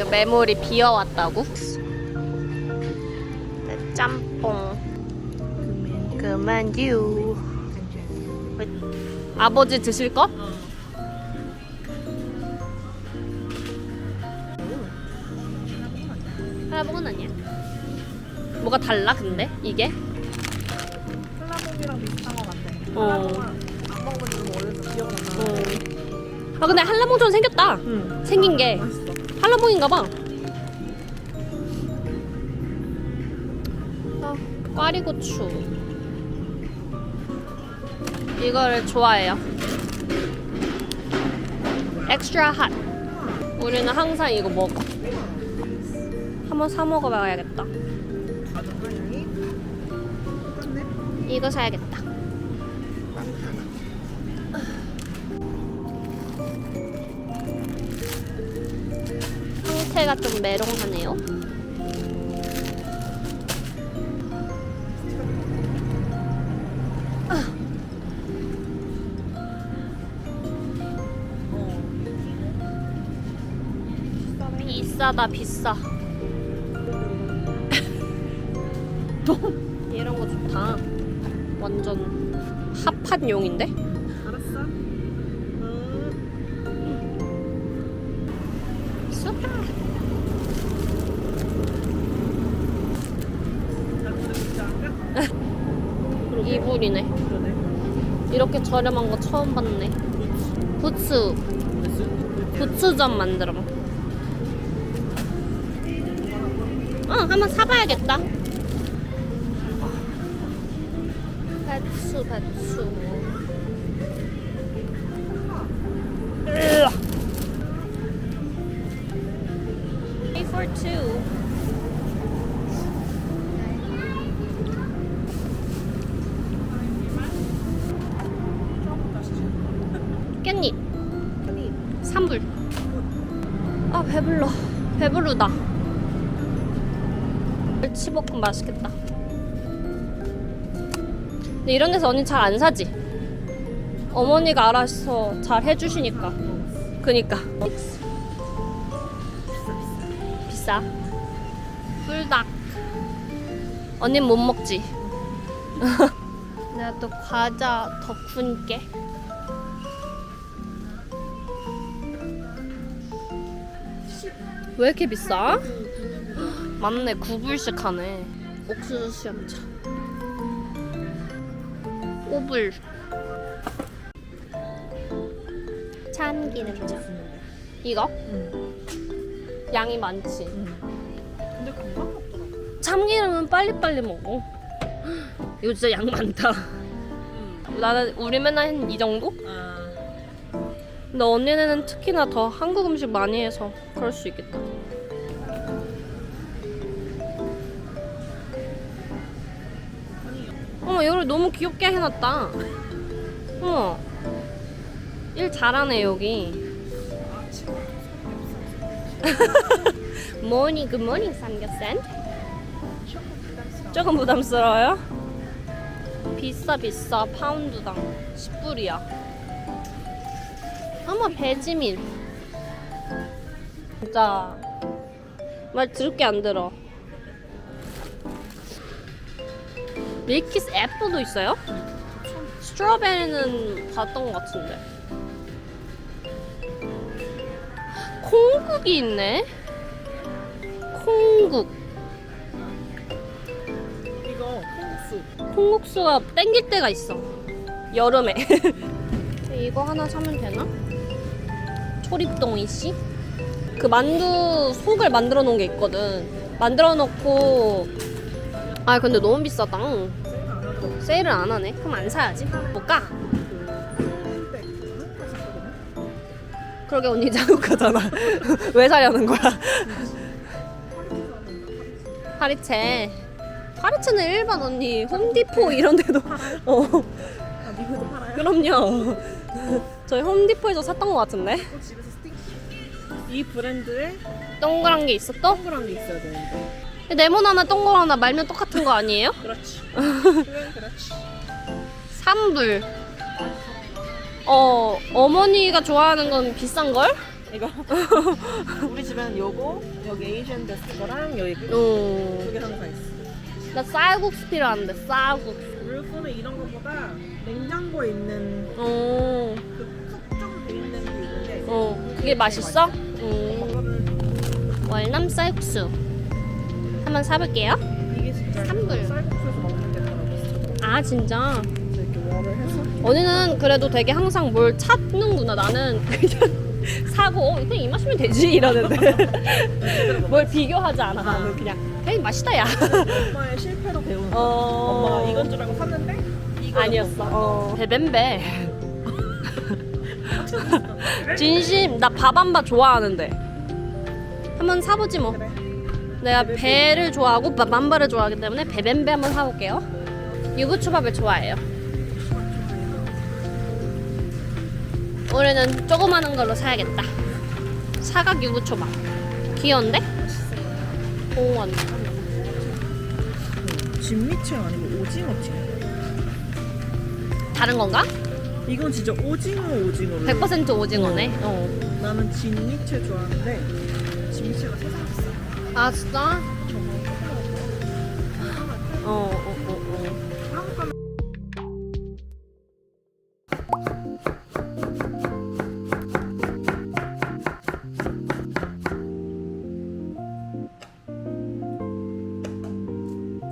그 메모리 비어왔다고? 네, 짬뽕 그만 유 아버지 드실 거? 한라봉은 아니야 뭐가 달라 근데 이게? 한라봉이랑 비슷한 것 같아. 어. 한라봉은 안 먹어본 지 오래돼서 기억은 안 나. 어. 아 근데 한라봉처럼 생겼다 응. 생긴 게 맛있어. 한라봉인가 봐. 아, 꽈리고추. 이거를 좋아해요. 엑스트라 핫. 우리는 항상 이거 먹어. 한번 사 먹어봐야겠다. 이거 사야겠다. 상태가 좀 메롱하네요. 비싸다 비싸. 이런 거 좋다. 완전 핫팟용인데? 그러네. 이렇게 저렴한 거 처음 봤네. 부츠. 부츠점 만들어. 어, 한번 사봐야겠다. 배추, 배추. Pay for two. 깻잎. 아니. 3불. 아, 배불러. 배부르다. 멸치볶음 맛있겠다. 근데 이런 데서 언니 잘 안 사지? 어머니가 알아서 잘 해주시니까. 그니까. 비싸. 꿀닭. 언니는 못 먹지? 내가 또 과자 덕분께. 왜 이렇게 비싸? 맞네 9불씩 하네 옥수수 수염차 5불 참기름차 이거? 응. 양이 많지 응. 근데 금방 먹더라. 참기름은 빨리빨리 먹어 이거 진짜 양 많다 나는 우리 맨날 한 이 정도? 아. 근데 언니네는 특히나 더 한국 음식 많이 해서 그럴 수 있겠다. 어머, 이걸 너무 귀엽게 해놨다. 어머, 일 잘하네, 여기. 모닝, 굿모닝, 삼겹살. 조금 부담스러워요? 비싸, 비싸. 파운드당 10불이야. 어머 배지민 진짜 말 드럽게 안 들어 밀키스 애플도 있어요? 스트로베리는 봤던 것 같은데 콩국이 있네 콩국 이거 콩국수. 콩국수가 땡길 때가 있어 여름에 이거 하나 사면 되나? 초립동이 씨? 그 만두 속을 만들어 놓은 게 있거든 만들어 놓고 아 근데 너무 비싸다 세일을 안 하네 그럼 안 사야지. 맛있거든. 그러게 언니 자국하잖아 왜 사려는 거야 파리채 파리채는 일반 언니 홈디포 이런 데도 어 아 미국도 팔아요? 그럼요 저희 홈디포에서 샀던 것 같은데. 이 브랜드에 동그란 게 있어 또? 동그란 게 있어야 되는데. 네모 하나 동글 하나 말면 똑같은 거 아니에요? 그렇지. 그건 그렇지. 3불 어 어머니가 좋아하는 건 비싼 걸? 이거 우리 집에는 요거 여기 에이시안 데스크랑 여기 어. 두개 항상 있어. 나 쌀국수 필요한데 쌀국수. 물고는 이런 것보다 냉장고에 있는 어. 그돼 있는 게 있는데 어. 그게 맛있어? 어. 이거는 월남 쌀국수. 한번 사볼게요. 이게 진짜 삼불. 쌀국수에서 먹는 게 더라고 비슷하더라고. 아 진짜. 그래서 이렇게 월을 해서 언니는 그래도 되게 항상 뭘 찾는구나. 나는 그냥 사고 어, 그냥 이 맛이면 되지 이러는데 뭘 비교하지 않아. 나는 그냥 그냥 맛있다 야. 엄마의 실패로 배우는 거. 어. 엄마가 이건 줄 알고 샀는데 이거 아니었어. 어. 베벤베. 진심 나 밥한바 좋아하는데 한번 사보지 뭐. 그래. 내가 배를 좋아하고 밥한바를 좋아하기 때문에 베벤베 한번 사볼게요. 유부초밥을 좋아해요. 올해는 조그마한 걸로 사야겠다. 사각 유부초밥. 귀여운데? 공원. 진미채 아니고 오징어채. 다른 건가? 이건 진짜 오징어 오징어로. 100% 오징어네. 어. 나는 진미채 좋아하는데 진미채가 세상 비싸. 아 진짜? 어, 어, 어, 어.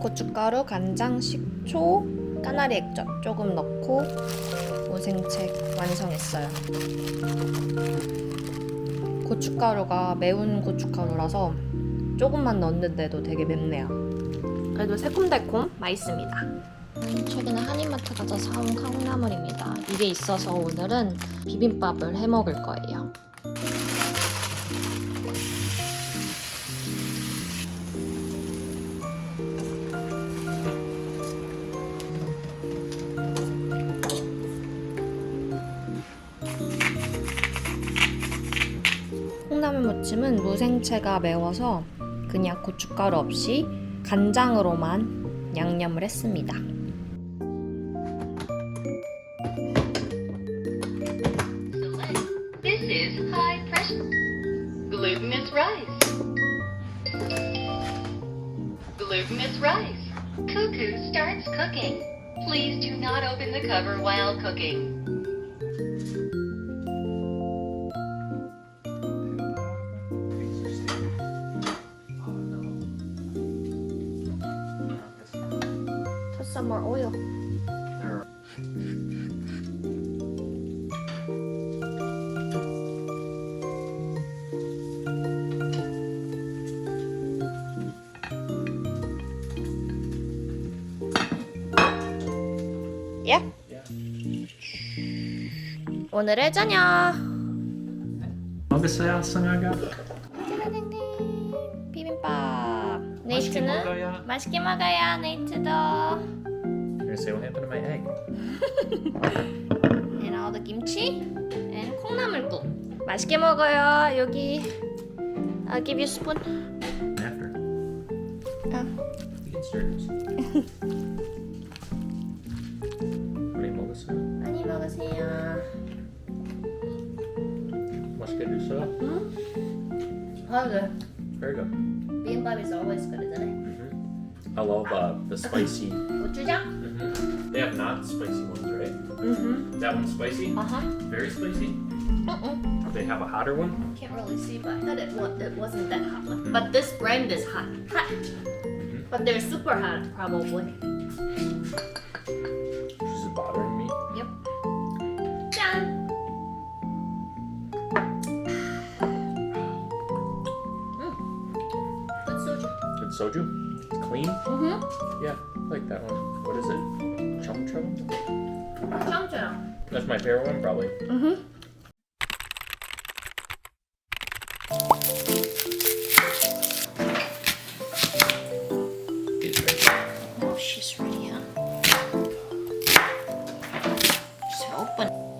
고춧가루, 간장, 식초, 까나리 액젓 조금 넣고 오생채 완성했어요. 고춧가루가 매운 고춧가루라서 조금만 넣었는데도 되게 맵네요. 그래도 새콤달콤 맛있습니다. 음, 최근에 한인마트 가서 사온 콩나물입니다. 이게 있어서 오늘은 비빔밥을 해 먹을 거예요. 콩나물 무침은 무생채가 매워서 그냥 고춧가루 없이 간장으로만 양념을 했습니다. Some more oil. 예? 오늘의 저녁 먹었어요, 성아가? 비빔밥 맛있게 네이트는 먹어요. 맛있게 먹어요 네이트도 gonna say what happened to my egg? and all the kimchi and 콩나물국 맛있게 먹어요 여기 I'll give you a spoon After. 아. You can stir this. 많이 먹었어요? 많이 먹으세요 맛있게 드세요? 아유 Very good. 비빔밥 is always good isn't it? Mm-hmm. I love uh, the spicy. 고추장? Mm-hmm. They have not spicy ones, right? Mm-hmm. That one's spicy? Uh-huh Very spicy? uh-uh. They have a hotter one? I can't really see but I thought it, wa- it wasn't that hot one. But this brand is hot hot But they're super hot probably This is bothering me. Yep. 짠. 음. Good soju. Good soju. It's clean. Mm-hmm. Yeah, I like that one. What is it? Chum chum? 짱짱. That's my favorite one, probably. Mm-hmm. Oh, she's ready, huh? She's open.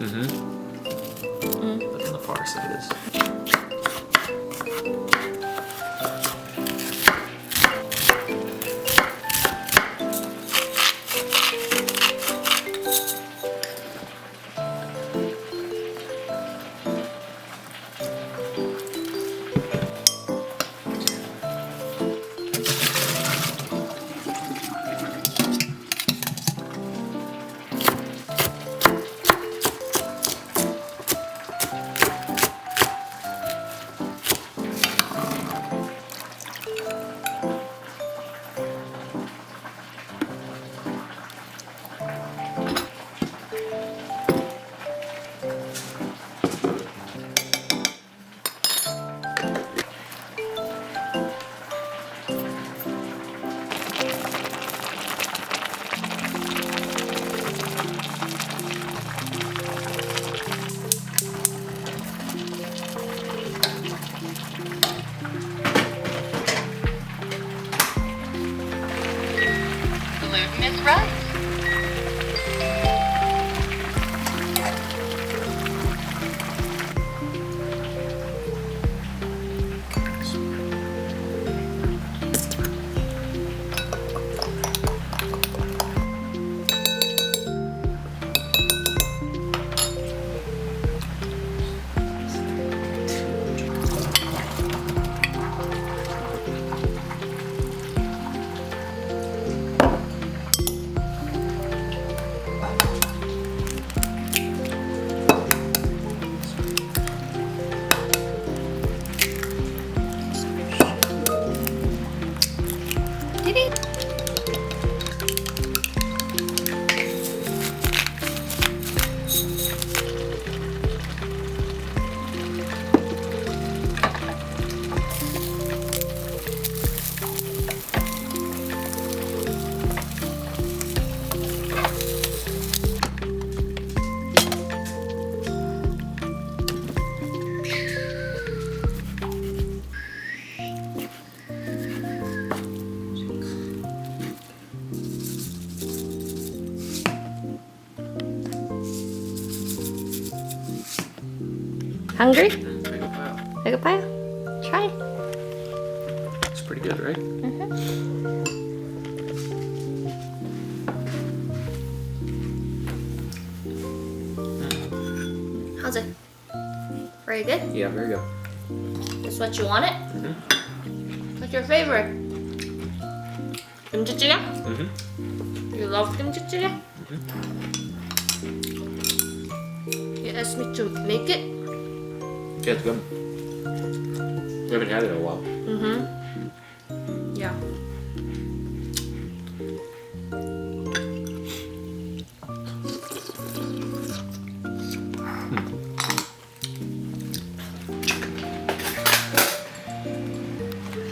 Mm-hmm. Look on the far side is. Did? Hungry? Mm, 배고파요? Try. It's pretty good, right? How's it? Very good? Yeah, very good. That's what you wanted? What's your favorite? 김치찌개? Mm-hmm. You love 김치찌개? You asked me to make it? Yeah, it's good. We haven't had it in a while. Mm-hmm. Yeah.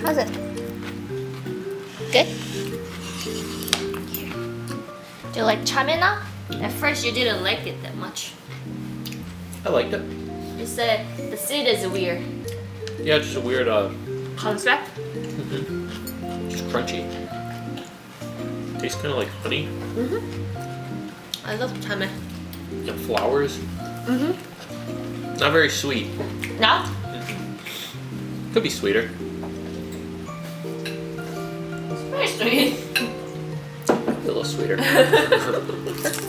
How's it? Good? Do you like chamina? At first you didn't like it that much. I liked it. Said the seed is weird. Yeah, just a weird, uh, Concept? just crunchy. Tastes kind of like honey Mhm. I love chamin. and flowers. Mm-hmm. Not very sweet. No? Could be sweeter. Very sweet. A little sweeter.